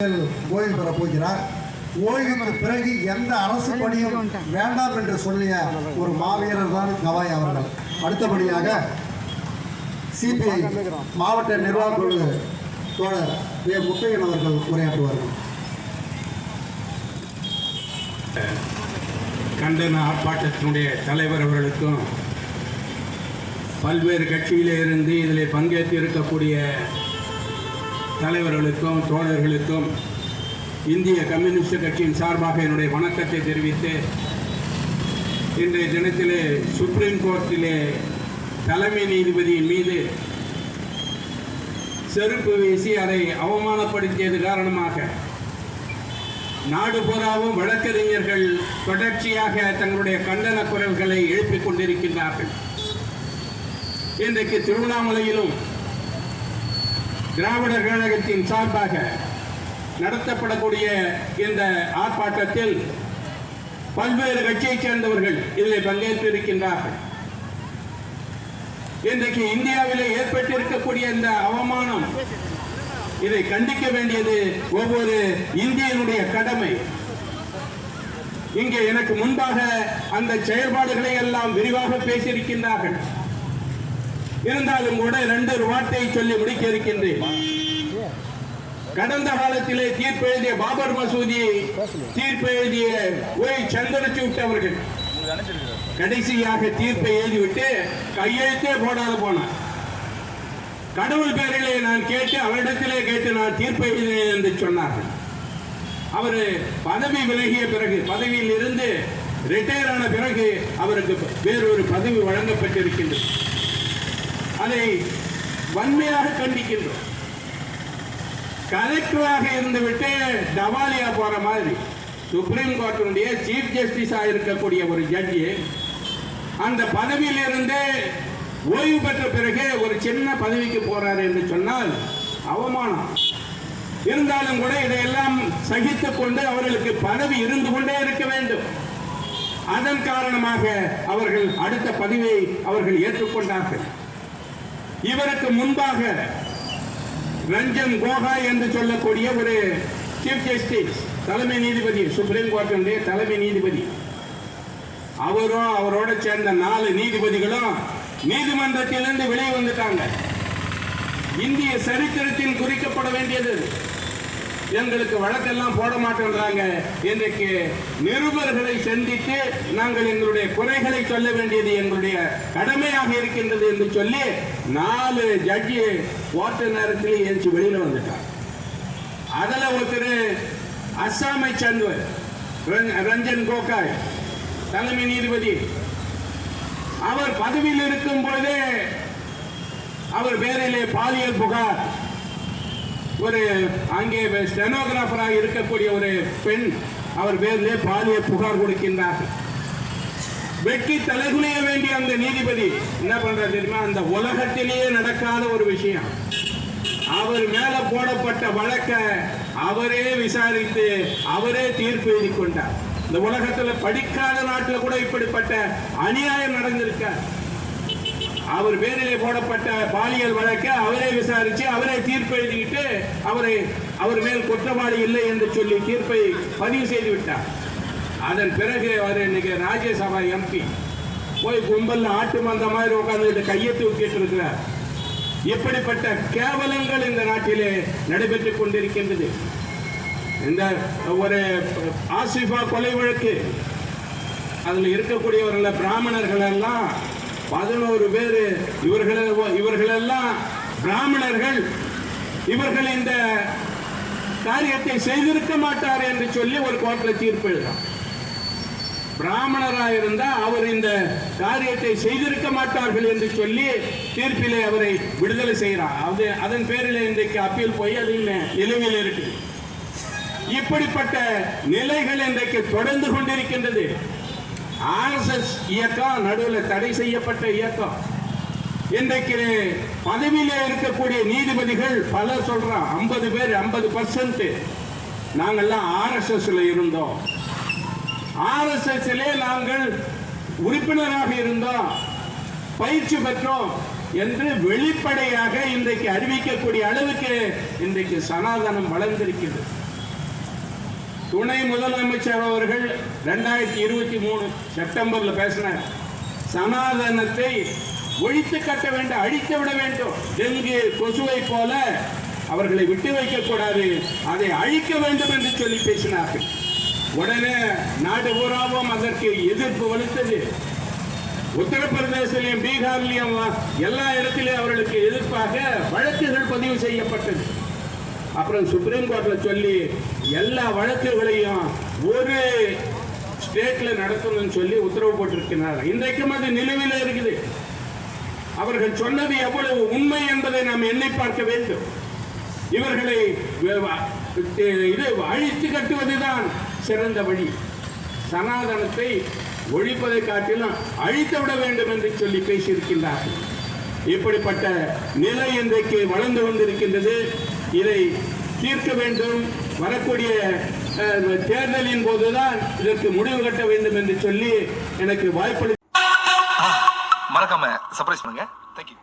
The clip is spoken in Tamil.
ஓய்வு பெற போகிறார். ஓய்வுக்கு பிறகு எந்த அரசு பணியும் வேண்டாம் என்று சொல்லிய ஒரு மாவீரர் தான் கவாய் அவர்கள். அடுத்தபடியாக சிபிஐ மாவட்ட நிர்வாக குழு தோழர் வே முத்தையன் அவர்கள் உரையாற்றுவார்கள். கண்டன ஆர்ப்பாட்டத்தினுடைய தலைவர் அவர்களுக்கும் பல்வேறு கட்சியிலே இருந்து இதில் பங்கேற்று இருக்கக்கூடிய தலைவர்களுக்கும் தோழர்களுக்கும் இந்திய கம்யூனிஸ்ட் கட்சியின் சார்பாக என்னுடைய வணக்கத்தை தெரிவித்து இன்றைய தினத்திலே சுப்ரீம் கோர்ட்டிலே தலைமை நீதிபதியின் மீது செருப்பு வீசி அதை அவமானப்படுத்தியது காரணமாக நாடு பூராவும் வழக்கறிஞர்கள் தொடர்ச்சியாக தங்களுடைய கண்டன குரல்களை எழுப்பிக் கொண்டிருக்கின்றார்கள். இன்றைக்கு திருவண்ணாமலையிலும் திராவிடர் கழகத்தின் சார்பாக நடத்தப்படக்கூடிய இந்த ஆர்ப்பாட்டத்தில் பல்வேறு கட்சியைச் சேர்ந்தவர்கள் இதில் பங்கேற்று இருக்கின்றார்கள் இன்றைக்கு இந்தியாவிலே ஏற்பட்டிருக்கக்கூடிய இந்த அவமானம் இதை கண்டிக்க வேண்டியது ஒவ்வொரு இந்தியனுடைய கடமை. இங்கே எனக்கு முன்பாக அந்த செயல்பாடுகளை எல்லாம் விரிவாக பேசியிருக்கின்றார்கள். இருந்தாலும் கூட ரெண்டு ஒரு வார்த்தையை சொல்லி முடிக்க இருக்கின்றேன் கடந்த காலத்திலே தீர்ப்பு எழுதிய பாபர் மசூதியை தீர்ப்பு எழுதிய ஒய் சந்திரசூட் அவர்கள் கடைசியாக தீர்ப்பை எழுதிவிட்டு கையெழுத்தே போடாத போனார். கடவுள் பேரிலே நான் கேட்டு அவரிடத்திலே கேட்டு நான் தீர்ப்பை எழுதினேன் என்று சொன்னார்கள். அவர் பதவி விலகிய பிறகு பதவியில் இருந்து ரிட்டையர் ஆன பிறகு அவருக்கு வேறொரு பதவி வழங்கப்பட்டிருக்கின்றது. அதை வன்மையாக கண்டிக்கின்றோம். கலெக்டராக இருந்துவிட்டு டவாலியா போற மாதிரி சுப்ரீம் கோர்ட்டினுடைய சீஃப் ஜஸ்டிஸாக இருக்கக்கூடிய ஒரு ஜட்ஜி அந்த பதவியிலிருந்து ஓய்வு பெற்ற பிறகு ஒரு சின்ன பதவிக்கு போறாரு என்று சொன்னால் அவமானம். இருந்தாலும் கூட இதையெல்லாம் சகித்து கொண்டு அவர்களுக்கு பதவி இருந்து கொண்டே இருக்க வேண்டும். அதன் காரணமாக அவர்கள் அடுத்த பதவியை அவர்கள் ஏற்றுக்கொண்டார்கள். இவருக்கு முன்பாக ரஞ்சன் கோகாய் என்று சொல்லக்கூடிய ஒரு சீஃப் ஜஸ்டிஸ் தலைமை நீதிபதி சுப்ரீம் கோர்ட்டினுடைய தலைமை நீதிபதி. அவரும் அவரோட சேர்ந்த நாலு நீதிபதிகளும் நீதிமன்றத்திலிருந்து வெளியே வந்துட்டாங்க. இந்திய சரித்திரத்தில் குறிக்கப்பட வேண்டியது எங்களுக்கு வழக்கெல்லாம் போட மாட்டேன்றாங்க. இன்றைக்கு நிருபர்களை சந்தித்து நாங்கள் எங்களுடைய குறைகளை சொல்ல வேண்டியது எங்களுடைய கடமையாக இருக்கின்றது என்று சொல்லி நாலு ஜட்ஜி ஓட்ட நேரத்தில் ஏற்றி வெளியில் வந்துட்டார். அதில் ஒருத்தர் அஸ்ஸாமை சேர்ந்தவர் ரஞ்சன் கோகாய் தலைமை நீதிபதி. அவர் பதவியில் இருக்கும் பொழுதே அவர் பேரிலே பாலியல் புகார். ஒரு அங்கே ஸ்டெனோகிராஃபராக இருக்கக்கூடிய ஒரு பெண் அவர் பேரிலே பாலியல் புகார் கொடுக்கின்றார்கள். வெட்டி தலைகுனிய வேண்டிய அந்த நீதிபதி என்ன பண்றாரு தெரியுமா? அந்த உலகத்திலேயே நடக்காத ஒரு விஷயம். அவர் மேல போடப்பட்ட வழக்க அவரே விசாரித்து அவரே தீர்ப்பு எழுதி கொண்டார் இந்த உலகத்துல படிக்காத நாட்டில் கூட இப்படிப்பட்ட அநியாயம் நடந்திருக்கார் அவர் பேரிலே போடப்பட்ட பாலியல் வழக்கை அவரே விசாரித்து அவரே தீர்ப்பு எழுதிக்கிட்டு அவரை அவர் மேல் குற்றவாளி இல்லை என்று சொல்லி தீர்ப்பை பதிவு செய்து விட்டார். அதன் பிறகு அவர் இன்னைக்கு ராஜ்யசபா எம்பி போய் கும்பலில் ஆட்டு மந்த மாதிரி உட்காந்து கையை தூக்கிட்டு இருக்கிறார். இப்படிப்பட்ட கேவலங்கள் இந்த நாட்டிலே நடைபெற்றுக் கொண்டிருக்கின்றது. இந்த ஒரு ஆசிஃபா கொலை வழக்கு. அதில் இருக்கக்கூடியவர்கள் பிராமணர்கள் எல்லாம் பதினோரு பேர் இவர்கள் இவர்களெல்லாம் பிராமணர்கள். இவர்கள் இந்த காரியத்தை செய்திருக்க மாட்டார் என்று சொல்லி ஒரு கோர்ட்டில் தீர்ப்பு எழுதுறான். பிராமணராக இருந்தால் அவர் இந்த காரியத்தை செய்திருக்க மாட்டார்கள் என்று சொல்லி தீர்ப்பிலே அவரை விடுதலை செய்கிறார். அது அதன் பேரில் இன்றைக்கு அப்பீல் போய் அது நிலுவையில் இருக்குது. இப்படிப்பட்ட நிலைகள் இன்றைக்கு தொடர்ந்து கொண்டிருக்கின்றது. ஆர்எஸ்எஸ் இயக்கம் நடுவில் தடை செய்யப்பட்ட இயக்கம். இன்றைக்கு பதவியிலே இருக்கக்கூடிய நீதிபதிகள் பலர் சொல்றான் ஐம்பது பேர் ஐம்பது பர்சன்ட் நாங்கெல்லாம் ஆர்எஸ்எஸ்ல இருந்தோம். ஆர்எஸ்எஸ்லே நாங்கள் உறுப்பினராக இருந்தோம். பயிற்சி பெற்றோம் என்று வெளிப்படையாக இன்றைக்கு அறிவிக்கக்கூடிய அளவுக்கு இன்றைக்கு சனாதனம் வளர்ந்திருக்கிறது. துணை முதலமைச்சர் அவர்கள் ரெண்டாயிரத்தி இருபத்தி மூணு செப்டம்பரில் பேசினார். சனாதனத்தை ஒழித்து கட்ட வேண்டும் அழித்து விட வேண்டும். டெங்கு கொசுவை போல அவர்களை விட்டு வைக்கக்கூடாது அதை அழிக்க வேண்டும் என்று சொல்லி பேசினார்கள். உடனே நாடு பூராவும் அதற்கு எதிர்ப்பு வலுத்தது. உத்தரப்பிரதேசிலையும் பீகார்லையும் எல்லா இடத்திலும் அவர்களுக்கு எதிர்ப்பாக வழக்குகள் பதிவு செய்யப்பட்டது. அப்புறம் சுப்ரீம் கோர்ட்டில் சொல்லி எல்லா வழக்குகளையும் ஒரு ஸ்டேட்ல நடத்தணும்னு சொல்லி உத்தரவு போட்டிருக்கிறார். இன்றைக்கும் அது நிலுவையில் இருக்குது. அவர்கள் சொன்னது எவ்வளவு உண்மை என்பதை நாம் எண்ணி பார்க்க வேண்டும். இவர்களை இது அழித்து கட்டுவதுதான் சிறந்த வழி. சனாதனத்தை ஒழிப்பதை காட்டிலும் அழித்து விட வேண்டும் என்று சொல்லி பேசியிருக்கின்றார்கள். இப்படிப்பட்ட நிலை இன்றைக்கு வளர்ந்து கொண்டிருக்கின்றது இதை தீர்க்க வேண்டும். வரக்கூடிய தேர்தலின் போதுதான் இதற்கு முடிவு கட்ட வேண்டும் என்று சொல்லி எனக்கு வாய்ப்பளி மறக்காம சர்ப்ரைஸ் பண்ணுங்க. தேங்க்யூ